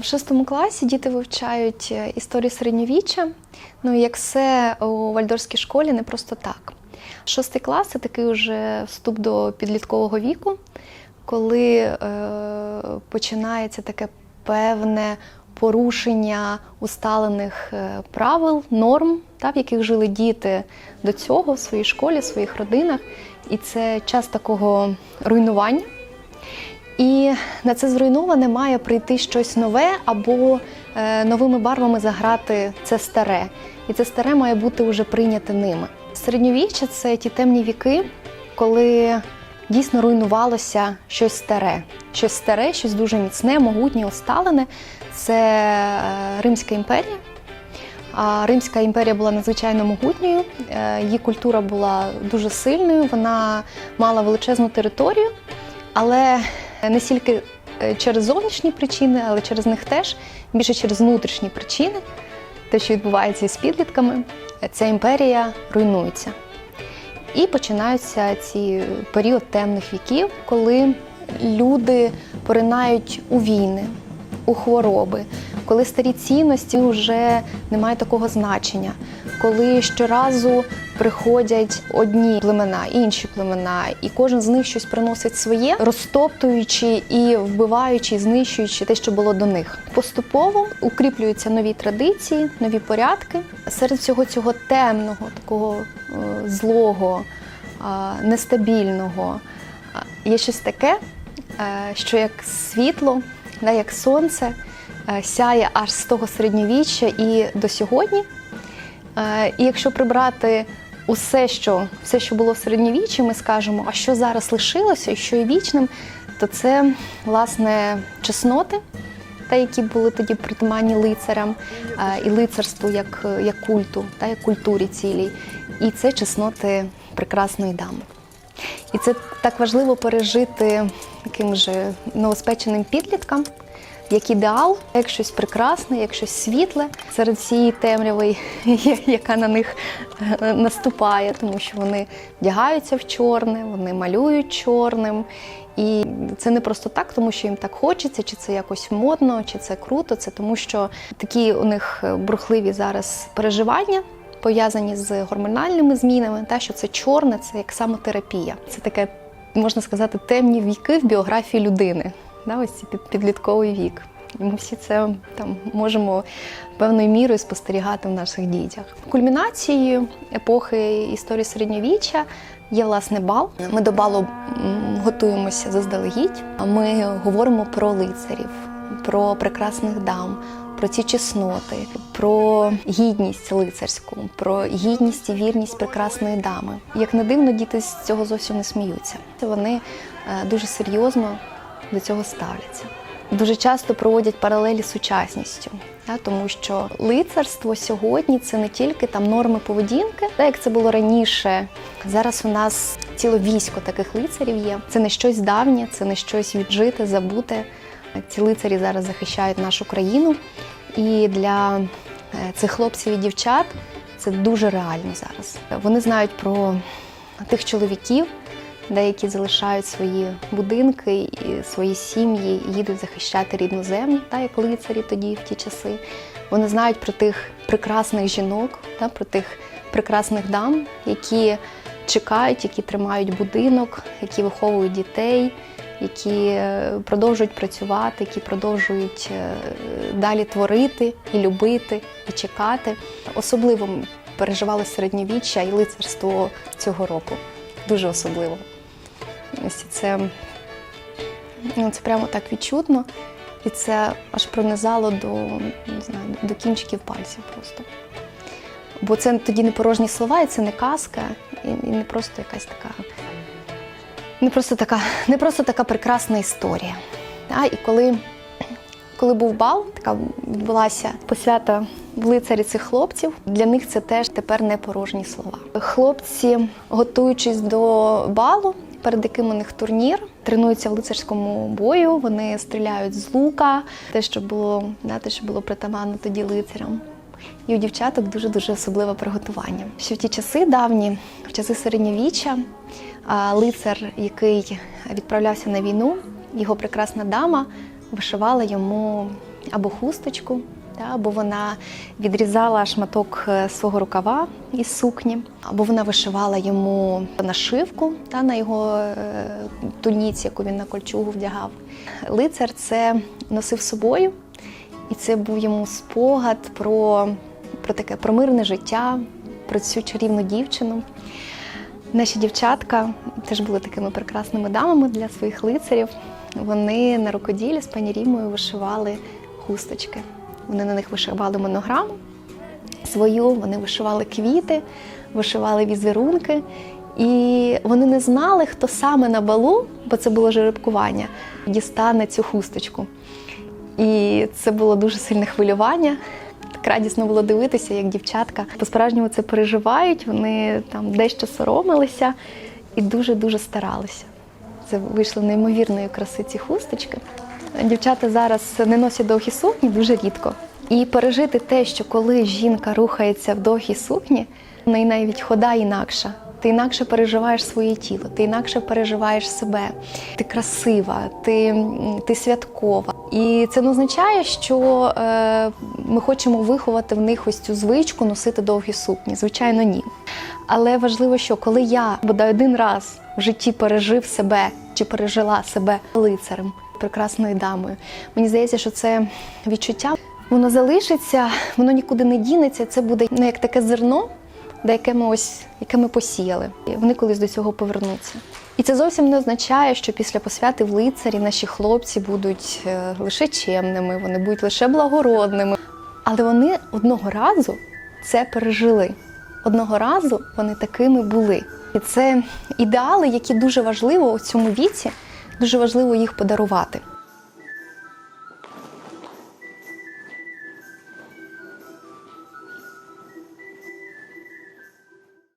В шостому класі діти вивчають е, історію середньовіччя. Ну, як все у вальдорській школі, не просто так. Шостий клас це такий уже вступ до підліткового віку, коли е, починається таке певне порушення усталених е, правил, норм, та, в яких жили діти до цього в своїй школі, в своїх родинах. І це час такого руйнування. І на це зруйноване має прийти щось нове або е, новими барвами заграти це старе. І це старе має бути вже прийняте ними. Середньовіччя це ті темні віки, коли дійсно руйнувалося щось старе. Щось старе, щось дуже міцне, могутнє, осталене. Це е, Римська імперія. А Римська імперія була надзвичайно могутньою, е, її культура була дуже сильною, вона мала величезну територію, але не стільки е, через зовнішні причини, але через них теж більше через внутрішні причини, те, що відбувається із підлітками, е, ця імперія руйнується. І починаються ці період темних віків, коли люди поринають у війни, у хвороби, коли старі цінності вже не мають такого значення, коли щоразу приходять одні племена, інші племена, і кожен з них щось приносить своє, розтоптуючи і вбиваючи, знищуючи те, що було до них. Поступово укріплюються нові традиції, нові порядки. Серед всього цього темного, такого е, злого, е, нестабільного е, є щось таке, що як світло, як сонце сяє аж з того середньовіччя і до сьогодні. І якщо прибрати усе, що, все, що було в середньовіччі, ми скажемо, а що зараз лишилося і що є вічним, то це власне чесноти, та, які були тоді притаманні лицарям, і лицарству як, як культу, та, як культурі цілій. І це чесноти прекрасної дами. І це так важливо пережити таким же новоспеченим підліткам, як ідеал, як щось прекрасне, як щось світле серед цієї темряви, яка на них е, наступає, тому що вони вдягаються в чорне, вони малюють чорним. І це не просто так, тому що їм так хочеться, чи це якось модно, чи це круто. Це тому, що такі у них бурхливі зараз переживання. Пов'язані з гормональними змінами, та що це чорне, це як самотерапія. Це таке, можна сказати, темні віки в біографії людини. Да, ось підлітковий вік. І ми всі це там можемо певною мірою спостерігати в наших дітях. Кульмінацією епохи історії середньовіччя є власне бал. Ми до балу готуємося заздалегідь. Ми говоримо про лицарів, про прекрасних дам. Про ці чесноти, про гідність лицарську, про гідність і вірність прекрасної дами. Як не дивно, діти з цього зовсім не сміються. Вони е, дуже серйозно до цього ставляться. Дуже часто проводять паралелі з сучасністю, да, тому що лицарство сьогодні це не тільки там норми поведінки, так як це було раніше. Зараз у нас ціле військо таких лицарів є. Це не щось давнє, це не щось віджите, забуте. Ці лицарі зараз захищають нашу країну, і для е, цих хлопців і дівчат це дуже реально зараз. Вони знають про тих чоловіків, деякі залишають свої будинки і свої сім'ї, їдуть захищати рідну землю, та як лицарі тоді в ті часи. Вони знають про тих прекрасних жінок, та, про тих прекрасних дам, які чекають, які тримають будинок, які виховують дітей, які е, продовжують працювати, які продовжують е, далі творити і любити, і чекати. Особливо переживали середньовіччя і лицарство цього року. Дуже особливо. Ось це, ну, це прямо так відчутно, і це аж пронизало до, не знаю, до кінчиків пальців просто. Бо це тоді не порожні слова, і це не казка, і, і не просто якась така. Не просто така, не просто така прекрасна історія. А, і коли, коли був бал, така відбулася посвята в лицарі цих хлопців, для них це теж тепер не порожні слова. Хлопці, готуючись до балу, перед яким у них турнір, тренуються в лицарському бою, вони стріляють з лука, те, що було, да, те, що було притаманно тоді лицарям. І у дівчаток дуже-дуже особливе приготування. Ще в ті часи давні, в часи середньовіччя, лицар, який відправлявся на війну, його прекрасна дама вишивала йому або хусточку, та, або вона відрізала шматок е, свого рукава із сукні, або вона вишивала йому нашивку та, на його е, туніці, яку він на кольчугу вдягав. Лицар це носив собою, і це був йому спогад про, про таке про мирне життя, про цю чарівну дівчину. Наші дівчатка теж були такими прекрасними дамами для своїх лицарів. Вони на рукоділі з пані Рімою вишивали хусточки. Вони на них вишивали монограму свою, вони вишивали квіти, вишивали візерунки. І вони не знали, хто саме на балу, бо це було жеребкування, дістане цю хусточку. І це було дуже сильне хвилювання. Так радісно було дивитися, як дівчатка по-справжньому це переживають. Вони там дещо соромилися і дуже-дуже старалися. Це вийшло неймовірної краси ці хусточки. Дівчата зараз не носять довгі сукні дуже рідко. І пережити те, що коли жінка рухається в довгій сукні, в неї навіть хода інакша. Ти інакше переживаєш своє тіло, ти інакше переживаєш себе. Ти красива, ти, ти святкова. І це не означає, що е, ми хочемо виховати в них ось цю звичку носити довгі сукні. Звичайно, ні. Але важливо, що коли я бодай один раз в житті пережив себе чи пережила себе лицарем, прекрасною дамою, мені здається, що це відчуття воно залишиться, воно нікуди не дінеться. Це буде ну, як таке зерно, де яке ми ось яке ми посіяли. І вони колись до цього повернуться. І це зовсім не означає, що після посвяти в лицарі наші хлопці будуть е, лише чемними, вони будуть лише благородними. Але вони одного разу це пережили. Одного разу вони такими були. І це ідеали, які дуже важливо у цьому віці, дуже важливо їх подарувати.